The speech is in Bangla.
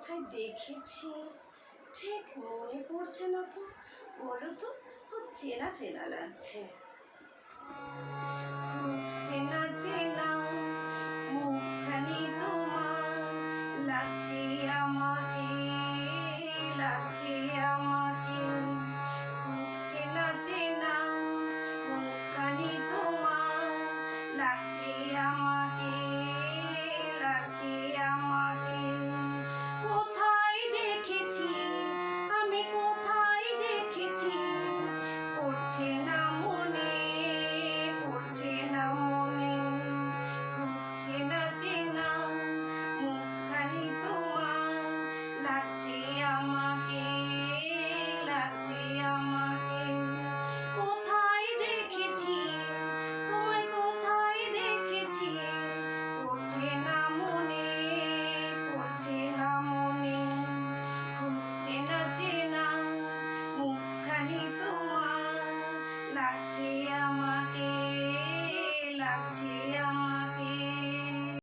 কোথায় দেখেছি? ঠিক মনে পড়ছে না তো। বলো তো, খুব চেনা চেনা লাগছে। চেনা চেনা মুখখানি তোমার। লাগছে আমাকে লাগছে আমাকে। চেনা চেনা মুখখানি তোমার। লাগছে আমাকে। পড়ছে না মনে পড়ছে না মনে। হচ্ছে না চেনা মুখখানি তোমার লাগছে আমাকে লাগছে